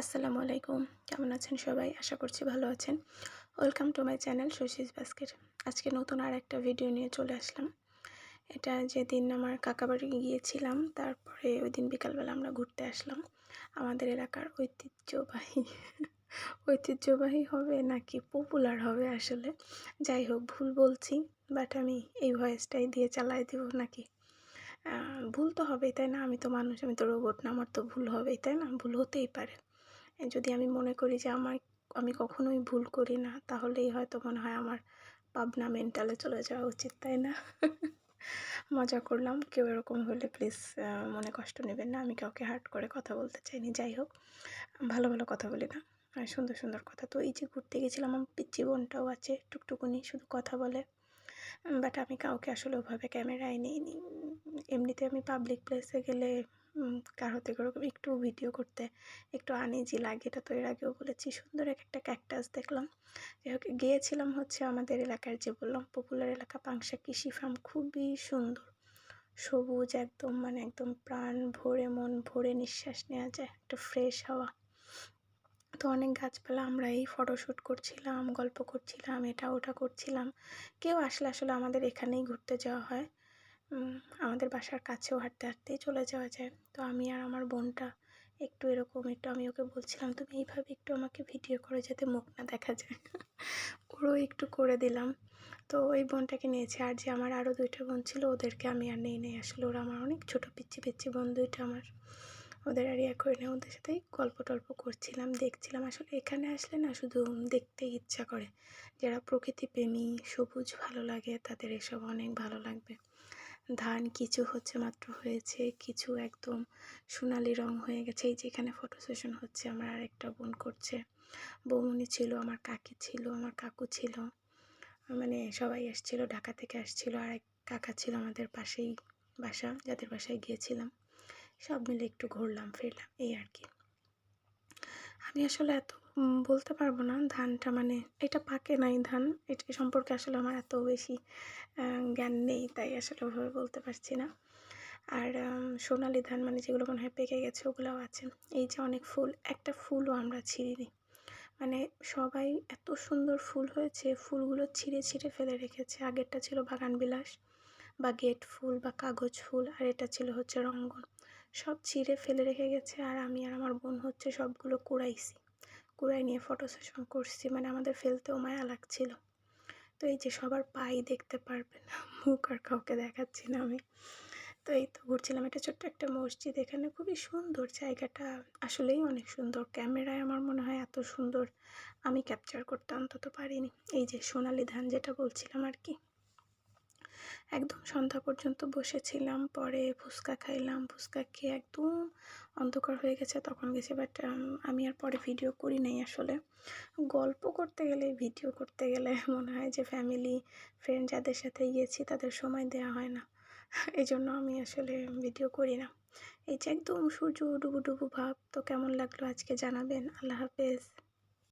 আসসালামু আলাইকুম। কেমন আছেন সবাই? আশা করছি ভালো আছেন। Welcome to my channel Shashish basket আজকে নতুন আর একটা ভিডিও নিয়ে চলে আসলাম। এটা যেদিন আমার কাকাবাড়ি গিয়েছিলাম, তারপরে ওই দিন বিকালবেলা আমরা ঘুরতে আসলাম। আমাদের এলাকার ঐতিহ্যবাহী ঐতিহ্যবাহী হবে নাকি পপুলার হবে আসলে? যাই হোক, ভুল বলছি বাট আমি এই ভয়েসটাই দিয়ে চালাই দিব নাকি? ভুল তো হবেই, তাই না? আমি তো মানুষ, আমি তো রোবট না, আমার তো ভুল হবেই, তাই না? ভুল হতেই পারে। যদি আমি মনে করি যে আমার, আমি কখনোই ভুল করি না, তাহলেই হয়তো মনে হয় আমার পাবনা মেন্টালে চলে যাওয়া উচিত, তাই না? মজা করলাম, কেউ এরকম হলে প্লিজ মনে কষ্ট নেবেন না, আমি কাউকে হার্ট করে কথা বলতে চাইনি, যাই হোক, ভালো ভালো কথা বলি না সুন্দর সুন্দর কথা। তো এই যে ঘুরতে গেছিলাম, আমার পিচ্ছি বোনটাও আছে, টুকটুকুনি, শুধু কথা বলে বাট আমি কাউকে আসলে ওভাবে ক্যামেরায় নিইনি এমনিতে আমি পাবলিক প্লেসে গেলে কারও থেকে ওরকম একটু ভিডিও করতে একটু আনিজি লাগে, এটা তো এর আগেও বলেছি, সুন্দর এক একটা ক্যাকটাস দেখলাম। যাই হোক, গিয়েছিলাম হচ্ছে আমাদের এলাকার যে বললাম পপুলার এলাকা পাংশা কৃষি ফার্ম খুবই সুন্দর। সবুজ একদম মানে একদম প্রাণ ভরে মন ভরে নিঃশ্বাস নেওয়া যায়, একটা ফ্রেশ হাওয়া। তো অনেক গাছপালা আমরা এই ফটোশ্যুট করছিলাম, গল্প করছিলাম, এটা ওটা করছিলাম। কেউ আসলে আসলে আমাদের এখানেই ঘুরতে যাওয়া হয়। আমাদের বাসার কাছেও হাঁটতে হাঁটতেই চলে যাওয়া যায়। তো আমি আর আমার বোনটা একটু এরকম, একটু আমি ওকে বলছিলাম, তুমি এইভাবে একটু আমাকে ভিডিও করে যাতে মুখ না দেখা যায়। ওরও একটু করে দিলাম। তো ওই বোনটাকে নিয়েছি। আর যে আমার আরও দুইটা বোন ছিল, ওদেরকে আমি আর নেই নেই। আসলে ওরা আমার অনেক ছোটো পিচ্ছি পিচ্ছি বোন দুইটা আমার। ওদের আর ইয়ে করে নেই ওদের সাথেই গল্প টল্প করছিলাম, দেখছিলাম। আসলে এখানে আসলে না, শুধু দেখতে ইচ্ছা করে। যারা প্রকৃতি প্রেমী সবুজ ভালো লাগে, তাদের এসব অনেক ভালো লাগবে। ধান কিছু হচ্ছে মাত্র হয়েছে, কিছু একদম সোনালি রং হয়ে গেছে। এই যেখানে ফটো সেশন হচ্ছে, আমার আরেকটা বোন করছে। বৌমনি ছিল, আমার কাকি ছিল, আমার কাকু ছিল। মানে সবাই আসছিল, ঢাকা থেকে আসছিল, আর এক কাকা ছিল আমাদের পাশেই বাসা, যাদের বাসায় গিয়েছিলাম। সব মিলে একটু ঘুরলাম, ফিরলাম, এই আর কি। আমি আসলে এত বলতে পারব না ধানটা মানে এটা পাকে নাই ধান। এটা সম্পর্কে আসলে আমার এত বেশি জ্ঞান নেই, তাই আসলে ওভাবে বলতে পারছি না। আর সোনালি ধান মানে যেগুলো মনে হয় পেকে গেছে, ওগুলোও আছে। এই যে অনেক ফুল, একটা ফুলও আমরা ছিঁড়িনি। মানে সবাই এত সুন্দর ফুল হয়েছে, ফুলগুলো ছিঁড়ে ছিঁড়ে ফেলে রেখেছে। আগেরটা ছিল বাগান বিলাস বা গেট ফুল বা কাগজ ফুল, আর এটা ছিল হচ্ছে রঙ্গন। সব ছিঁড়ে ফেলে রেখে গেছে, আর আমি আর আমার বোন হচ্ছে সবগুলো কুড়াইছি। কুড়াই নিয়ে ফটো সেশন করছি মানে আমাদের ফেলতেও মায়া লাগছিল। তো এই যে সবার পাই দেখতে পারবেন মুখ আর কাউকে দেখাচ্ছি না আমি। তো এই তো ঘুরছিলাম এটা ছোট্ট একটা মসজিদ, এখানে খুবই সুন্দর জায়গাটা। আসলেই অনেক সুন্দর, ক্যামেরায় আমার মনে হয় এত সুন্দর। আমি ক্যাপচার করতে অন্তত পারিনি। এই যে সোনালি ধান যেটা বলছিলাম আর কি। একদম সন্ধ্যা পর্যন্ত বসেছিলাম, পরে ফুচকা খাইলাম, ফুচকা খেয়ে একদম অন্ধকার হয়ে গেছে, তখন গেছে বাট আমি আর পরে ভিডিও করি নাই আসলে। গল্প করতে গেলে ভিডিও করতে গেলে মনে হয় যে ফ্যামিলি ফ্রেন্ড যাদের সাথে গিয়েছি তাদের সময় দেওয়া হয় না। এই জন্য আমি আসলে ভিডিও করি না। এই যে একদম সূর্য ডুবু ডুবু ভাব, তো কেমন লাগল আজকে জানাবেন? আল্লাহ হাফেজ।